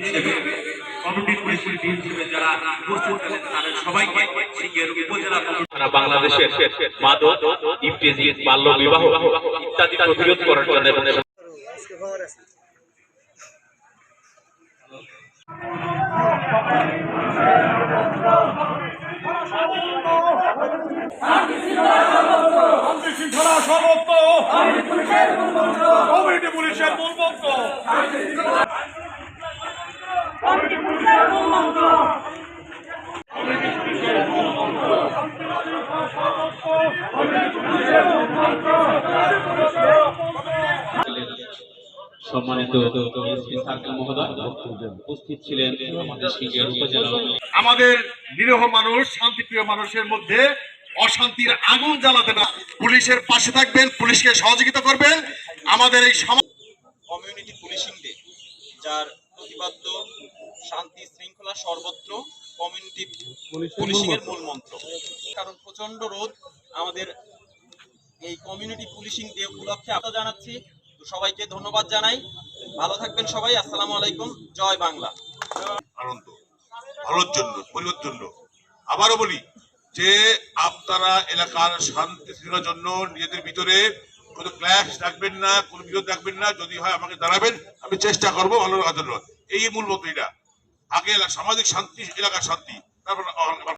হিসেবে community police হিসেবে যারা উপস্থিত ছিলেন তাদের সবাইকে সিঙ্গের উপজেলা সারা বাংলাদেশের মাদক বাল্য বিবাহ ইত্যাদি প্রতিরোধ করার জন্য পুলিশের মূল মন্ত্র সম্মানিত এসপি সার্কেল মহোদয় উপস্থিত ছিলেন আমাদের সিঙ্গের উপজেলা আমাদের নিরীহ মানুষ শান্তিপ্রিয় মানুষের মধ্যে অশান্তির আগুন জ্বালাতে না। পুলিশের পাশে থাকবেন পুলিশকে সহযোগিতা করবেন। আমাদের এই সমাজ কমিউনিটি পুলিশিং ডে যার প্রতিপাদ্য শান্তি শৃঙ্খলা সর্বত্র কমিউনিটি পুলিশিং এর মূল মন্ত্র। কারণ প্রচণ্ড রোদ আমাদের এই কমিউনিটি পুলিশিং ডে উপলক্ষে। আশা জানাচ্ছি, তো সবাইকে ধন্যবাদ জানাই। ভালো থাকবেন সবাই, আসসালামু আলাইকুম, জয় বাংলা। আনন্দ, ভালোর জন্য পরিবার জন্য। আবারও বলি যে আপনারা এলাকার শান্তি শৃঙ্খলার জন্য নিজেদের ভিতরে কোনো ক্ল্যাশ রাখবেন না, কোনো বিরোধ রাখবেন না। যদি হয় আমাকে দাঁড়াবেন আমি চেষ্টা করব ভালো রাখার জন্য এই মূল মতো এটা আগে সামাজিক শান্তি, এলাকার শান্তি। তারপর